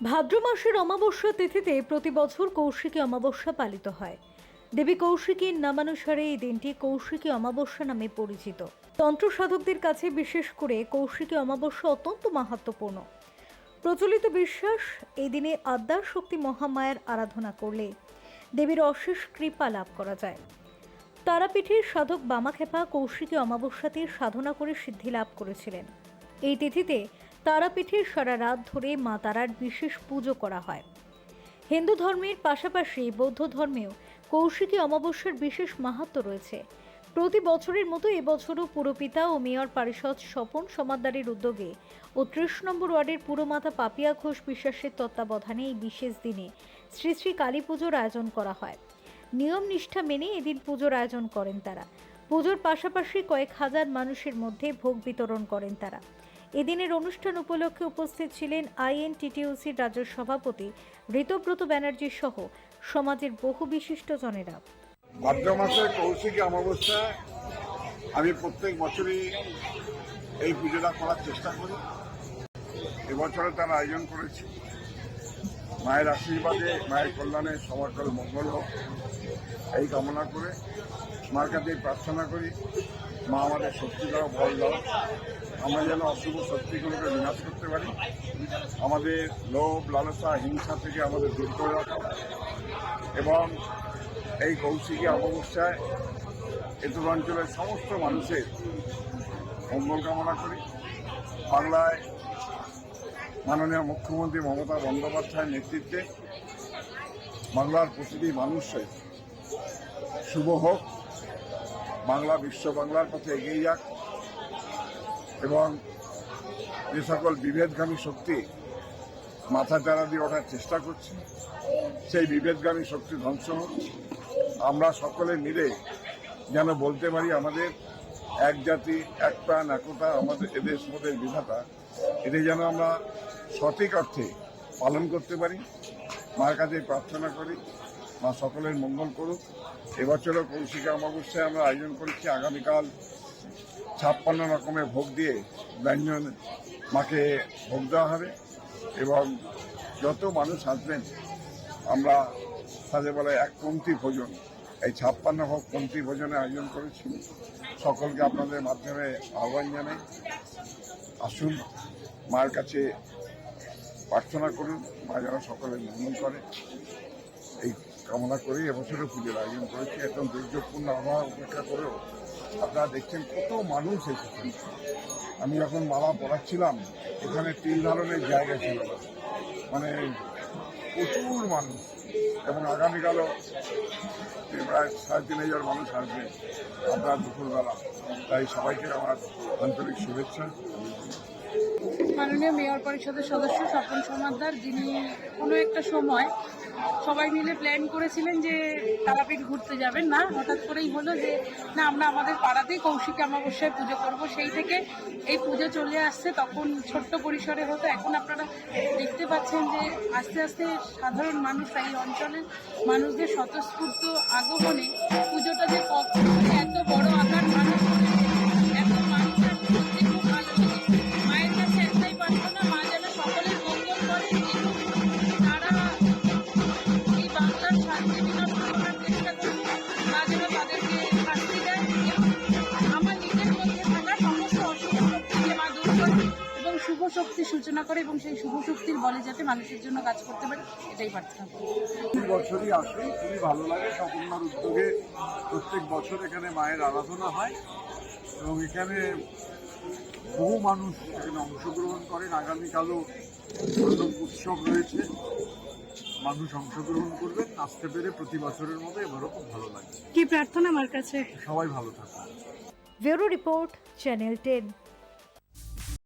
ভাদ্র মাসের অমাবস্যা তিথিতে প্রতি বছর কৌশিকী অমাবস্যা পালিত হয়। দেবী কৌশিকীর নামানুসারে এই দিনটি কৌশিকী অমাবস্যা নামে পরিচিত। তন্ত্র সাধকদের কাছে বিশেষ করে কৌশিকী অমাবস্যা অত্যন্ত মাহাত্মপূর্ণ। প্রচলিত বিশ্বাস, এই দিনে আদ্যার শক্তি মহামায়ার আরাধনা করলে দেবীর অশেষ কৃপা লাভ করা যায়। তারাপীঠের সাধক বামাখেপা কৌশিকী অমাবস্যাতে সাধনা করে সিদ্ধি লাভ করেছিলেন। এই তিথিতে তারাপীঠের সারা রাত ধরে মা তারার বিশেষ পুজো করা হয়। হিন্দু ধর্মের পাশাপাশি বৌদ্ধ ধর্মেও কৌশিকী অমাবস্যার বিশেষ মাহাত্ম্য রয়েছে। প্রতি বছরের মতো এবছরও পুরপিতা ও মেয়র পারিষদ স্বপন সমাদ্দারের উদ্যোগে ও ত্রিশ নম্বর ওয়ার্ডের পুরমাতা পাপিয়া ঘোষ বিশ্বাসের তত্ত্বাবধানে এই বিশেষ দিনে শ্রী শ্রী কালী পুজোর আয়োজন করা হয়। নিয়ম নিষ্ঠা মেনে এদিন পুজোর আয়োজন করেন তারা। পুজোর পাশাপাশি কয়েক হাজার মানুষের মধ্যে ভোগ বিতরণ করেন তারা। এদিনের অনুষ্ঠান উপলক্ষে উপস্থিত ছিলেন আইএনটিটিউসির রাজ্য সভাপতি ঋতব্রত ব্যানার্জি সহ সমাজের বহু বিশিষ্টজনেরা ভাদ্র মাসে কৌশিকী আমি প্রত্যেক বছরই এই পুজোটা করার চেষ্টা করি। এবছরে তার আয়োজন করেছি। মায়ের আশীর্বাদে, মায়ের কল্যাণে সমাজল মঙ্গল হোক, এই কামনা করে মার কাছে প্রার্থনা করি। মা আমাদের শক্তি দাও বল দাও। আমরা যেন অশুভ শক্তিগুলোকে বিনাশ করতে পারি। আমাদের লোভ, লালসা, হিংসা থেকে আমাদের দূর করে রাখা। এবং এই কৌশিকী অমাবস্যায় এতুর অঞ্চলের সমস্ত মানুষের মঙ্গল কামনা করি। বাংলায় মাননীয় মুখ্যমন্ত্রী মমতা বন্দ্যোপাধ্যায়ের নেতৃত্বে বাংলার প্রতিটি মানুষের শুভ হোক। বাংলা বিশ্ব বাংলার পথে এগিয়ে যাক। এবং যে সকল বিভেদগামী শক্তি মাথা চারা দিয়ে ওঠার চেষ্টা করছে, সেই বিভেদগামী শক্তি ধ্বংস হোক। আমরা সকলে মিলে যেন বলতে পারি, আমাদের এক জাতি, এক প্রাণ একতা আমাদের এদেশ মোদের বিধাতা এটি যেন আমরা সঠিক অর্থে পালন করতে পারি। মায়ের কাছে প্রার্থনা করি, মা সকলের মঙ্গল করুক। এবছরও কৌশিকা অমাবস্যায় আমরা আয়োজন করেছি, আগামীকাল ছাপ্পান্ন রকমের ভোগ দিয়ে ব্যঞ্জন মাকে ভোগ দেওয়া হবে এবং যত মানুষ আসবেন, আমরা তাদের বলে এক পন্থী ভোজন, এই ছাপ্পান্ন হোক পন্থী ভোজনের আয়োজন করেছি। সকলকে আপনাদের মাধ্যমে আহ্বান জানাই। আসুন মার কাছে প্রার্থনা করুন, মা যেন সকলে মঙ্গল করে। এই কামনা করি এবছরও পুজোর আয়োজন করেছি। একদম দুর্যোগপূর্ণ আবহাওয়া উপেক্ষা করেও আপনারা দেখছেন কত মানুষ এসেছেন আমি যখন মালা পড়াচ্ছিলাম, এখানে তিন ধরনের জায়গা ছিল। মানে প্রচুর মানুষ। এবং আগামীকালও প্রায় সাড়ে তিন হাজার মানুষ আসবে আপনার দুপুরবেলা। তাই সবাইকে আমার আন্তরিক শুভেচ্ছা। মাননীয় মেয়র পরিষদের সদস্য স্বপন সমাদ্দার যিনি কোনো একটা সময় সবাই মিলে প্ল্যান করেছিলেন যে তারাপীঠ ঘুরতে যাবেন। না, হঠাৎ করেই হলো যে, না, আমরা আমাদের পাড়াতেই কৌশিক অমাবস্যায় পুজো করব। সেই থেকে এই পুজো চলে আসছে তখন ছোট্ট পরিসরে হতো। এখন আপনারা দেখতে পাচ্ছেন যে আস্তে আস্তে সাধারণ মানুষরা এই অঞ্চলের মানুষদের স্বতঃস্ফূর্ত আগমনে পুজোটা যে শক্তির সূচনা করে এবং সেই শুভ শক্তির বলে যাতে মানুষের জন্য কাজ করতে পারে এটাই প্রার্থনা করি প্রতি বছরই আসি খুবই ভালো লাগে সকলমার উদ্যোগে প্রত্যেক বছর এখানে মায়ের আরাধনা হয় এবং এখানে বহু মানুষ এখানে অংশগ্রহণ করেন। আগামীকালও উৎসব রয়েছে মানুষ অংশগ্রহণ করবেন আসতে পেরে প্রতি বছরের মতো এবারও খুব ভালো লাগে। কি প্রার্থনা আমার কাছে? সবাই ভালো থাকুন। Bureau report channel ten.